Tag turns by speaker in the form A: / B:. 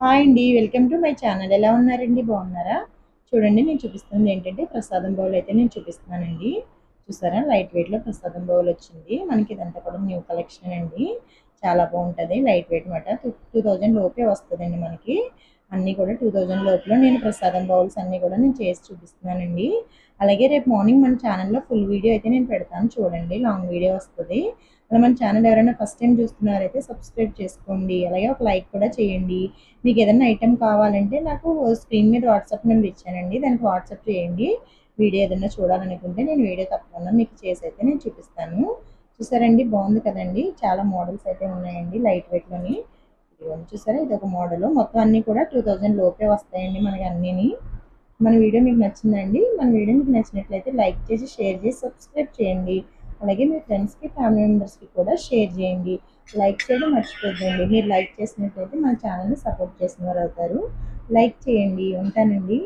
A: Hi అండి welcome to my channel. ఎలా ఉన్నారండి? బాగున్నారా? చూడండి నేను చూపిస్తుంది ఏంటంటే ప్రసాదం బౌల్ అయితే నేను చూపిస్తున్నానండి. చూసారా? లైట్ వెయిట్లో ప్రసాదం బౌల్ వచ్చింది. మనకి ఇదంతా కూడా న్యూ కలెక్షన్ అండి చాలా బాగుంటుంది. లైట్ వెయిట్ అనమాట టూ థౌజండ్ లోపే వస్తుందండి మనకి. అన్నీ కూడా టూ థౌజండ్ లోపల నేను ప్రసాదం బౌల్స్ అన్నీ కూడా నేను చేసి చూపిస్తున్నానండి. అలాగే రేపు మార్నింగ్ మన ఛానల్లో ఫుల్ వీడియో అయితే నేను పెడతాను చూడండి. లాంగ్ వీడియో వస్తుంది. అలా మన ఛానల్ ఎవరైనా ఫస్ట్ టైం చూస్తున్నారైతే సబ్స్క్రైబ్ చేసుకోండి. అలాగే ఒక లైక్ కూడా చేయండి. మీకు ఏదైనా ఐటెం కావాలంటే నాకు స్క్రీన్ మీద వాట్సాప్ నెంబర్ ఇచ్చానండి. దానికి వాట్సాప్ చేయండి. వీడియో ఏదైనా చూడాలనుకుంటే నేను వీడియో తప్పకుండా మీకు చేసి అయితే నేను చూపిస్తాను. చూసారండి బాగుంది కదండి. చాలా మోడల్స్ అయితే ఉన్నాయండి లైట్ వెయిట్లోని చూసారా ఇది ఒక మోడల్. మొత్తం అన్నీ కూడా టూ థౌజండ్ లోపే వస్తాయండి మనకి అన్నీని. మన వీడియో మీకు నచ్చిందండి మన వీడియో మీకు నచ్చినట్లయితే లైక్ చేసి షేర్ చేసి సబ్స్క్రైబ్ చేయండి. అలాగే మీ ఫ్రెండ్స్కి ఫ్యామిలీ మెంబర్స్కి కూడా షేర్ చేయండి. లైక్ చేయడం మర్చిపోద్దండి. మీరు లైక్ చేసినట్లయితే మన ఛానల్ని సపోర్ట్ చేసిన వారు అవుతారు. లైక్ చేయండి. ఉంటానండి.